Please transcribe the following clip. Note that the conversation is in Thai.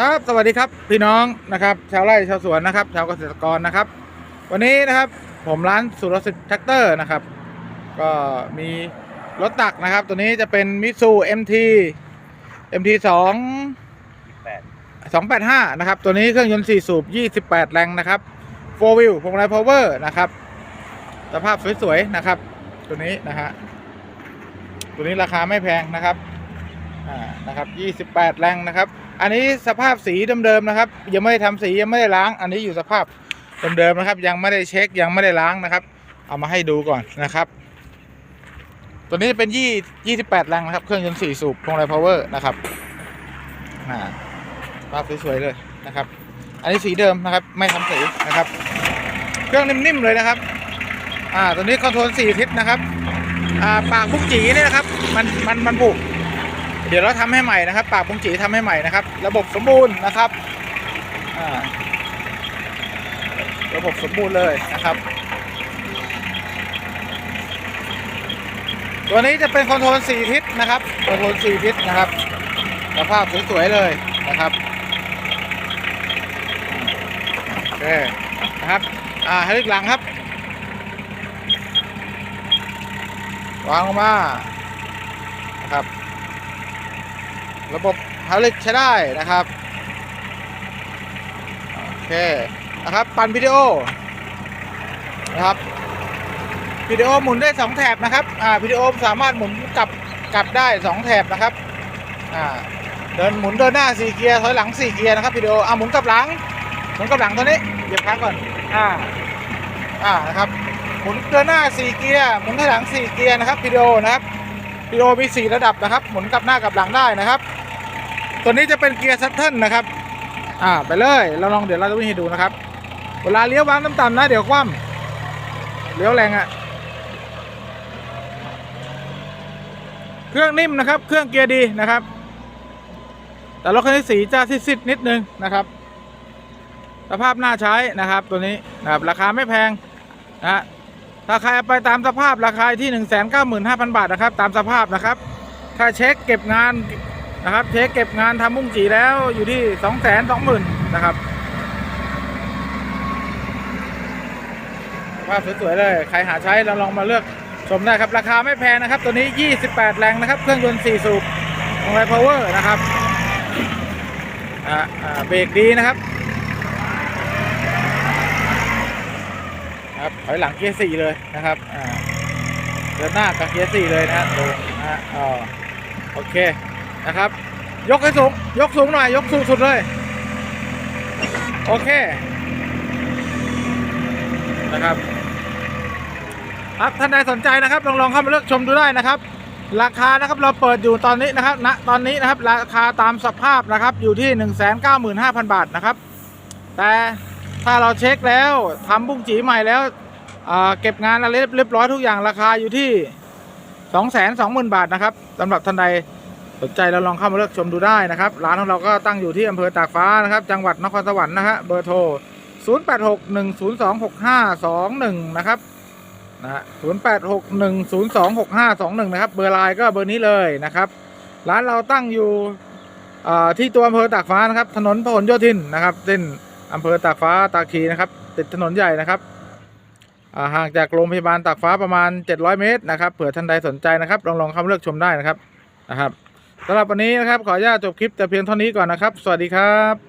ครับสวัสดีครับพี่น้องนะครับชาวไร่ชาวสวนนะครับชาวเกษตรกรนะครับ วันนี้นะครับผมร้านสุรสิทธิ์แท็กเตอร์นะครับ ก็มีรถตักนะครับ ตัวนี้จะเป็นมิซู MT MT 2แปด285นะครับ ตัวนี้เครื่องยนต์4สูบ28แรงนะครับ4 wheel พวงมาลัย power นะครับสภาพสวยๆนะครับ ตัวนี้นะฮะตัวนี้ราคาไม่แพงนะครับอ่า นะครับ 28 แรงนะครับ อันนี้สภาพสีเดิมๆนะครับ ยังไม่ได้ทำสียังไม่ได้ล้าง อันนี้อยู่สภาพเดิมๆนะครับ ยังไม่ได้เช็คยังไม่ได้ล้างนะครับ เอามาให้ดูก่อนนะครับ ตัวนี้จะเป็นยี่28 แรงนะครับ เครื่องยนต์4สูบพวงมาลัย power นะครับอ่าภาพสวยๆเลยนะครับ อันนี้สีเดิมนะครับ ไม่ทำสีนะครับ เครื่องนิ่มๆเลยนะครับ อ่าตัวนี้คอนโทรลสี่ทิศนะครับ อ่าปากบุ้งจีเนี่ยนะครับ มันมันมันบุก เดี๋ยวเราทำให้ใหม่นะครับ ปากบุ้งจีทำให้ใหม่นะครับ ระบบสมบูรณ์นะครับระบบสมบูรณ์เลยนะครับ ตัวนี้จะเป็นคอนโทรลสี่ทิศนะครับคอนโทรลสี่ทิศนะครับสภาพสวยๆเลยนะครับโอเคนะครับอ่าให้ลึกหลังครับ วางลงมานะครับ ระบบฮาลิกใช้ได้นะครับโอเคนะครับปั่นวิดีโอนะครับวิดีโอหมุนได้ 2 แถบนะครับอ่าวิดีโอสามารถหมุนกลับกลับได้ 2 แถบนะครับอ่าเดินหมุนเดินหน้าสี่เกียร์ถอยหลังสี่เกียร์นะครับวิดีโออะหมุนกลับหลังหมุนกลับหลังตัวนี้เหยียบค้างก่อนอ่าอ่านะครับหมุนเดินหน้าสี่เกียร์หมุนถอยหลังสี่เกียร์นะครับวิดีโอนะครับวิดีโอมีสี่ระดับนะครับ หมุนกลับหน้ากลับหลังได้นะครับ ตัวนี้จะเป็นเกียร์ซัตเทิลนะครับ อ่าไปเลยเราลองเดี๋ยวเราจะวิ่งให้ดูนะครับ เวลาเลี้ยววางต่ำๆนะเดี๋ยวคว่ำเลี้ยวแรงอะ่ะ เครื่องนิ่มนะครับ เครื่องเกียร์ดีนะครับ แต่รถคันนี้สีจะซิดๆนิดนึงนะครับสภาพน่าใช้นะครับตัวนี้นะครับราคาไม่แพงนะถ้าใครเอาไปตามสภาพราคาที่ 1 9 5 0 0 0 บาทนะครับ ตามสภาพนะครับถ้าเช็คเก็บงาน นะครับเช็คเก็บงานทำมุ้งจีแล้วอยู่ที่2 2 0 0 0 0นนะครับภาพสวยๆเลย ใครหาใช้เราลองมาเลือกชมได้ครับ ราคาไม่แพงนะครับ ตัวนี้ 28 แรงนะครับ เครื่องยนต์ 4 สูบของไพาวเวอร์นะครับอ่าเบรกดีนะครับครับถอยหลังเกียร์สี่เลยนะครับอ่าเดินหน้ากับเกียร์สี่เลยนะฮะดูนะฮะโอเค นะครับ ยกให้สูง ยกสูงหน่อย ยกสูงสุดเลย โอเค นะครับครับท่านใดสนใจนะครับลองลองเข้ามาเลือกชมดูได้นะครับ ราคานะครับเราเปิดอยู่ตอนนี้นะครับณตอนนี้นะครับ ราคาตามสภาพนะครับอยู่ที่ 1 9 5 0 0 0 บาทนะครับ แต่ถ้าเราเช็คแล้วทำบุ้งจีใหม่แล้วเก็บงานอะไรเรียบร้อยทุกอย่างราคาอยู่ที่ 2 2 0 0 0 0 บาทนะครับสำหรับท่านใด สนใจเราลองเข้ามาเลือกชมดูได้นะครับ ร้านของเราก็ตั้งอยู่ที่อำเภอตากฟ้านะครับ จังหวัดนครสวรรค์นะฮะเบอร์โทร 0861026521 นะครับนะฮะศูนย์แปดหกหนึ่งศูนย์สองหกห้าสองหนึ่งนะครับ เบอร์ไลน์ก็เบอร์นี้เลยนะครับ ร้านเราตั้งอยู่อ่าที่ตัวอำเภอตากฟ้านะครับ ถนนพหลโยธินนะครับเส้นอำเภอตากฟ้าตาคีนะครับ ติดถนนใหญ่นะครับอ่าห่างจากโรงพยาบาลตากฟ้าประมาณ 700 เมตรนะครับเผื่อท่านใดสนใจนะครับ ลองลองเข้ามาเลือกชมได้นะครับนะครับ สำหรับวันนี้นะครับขออนุญาตจบคลิปแต่เพียงเท่านี้ก่อนนะครับ สวัสดีครับ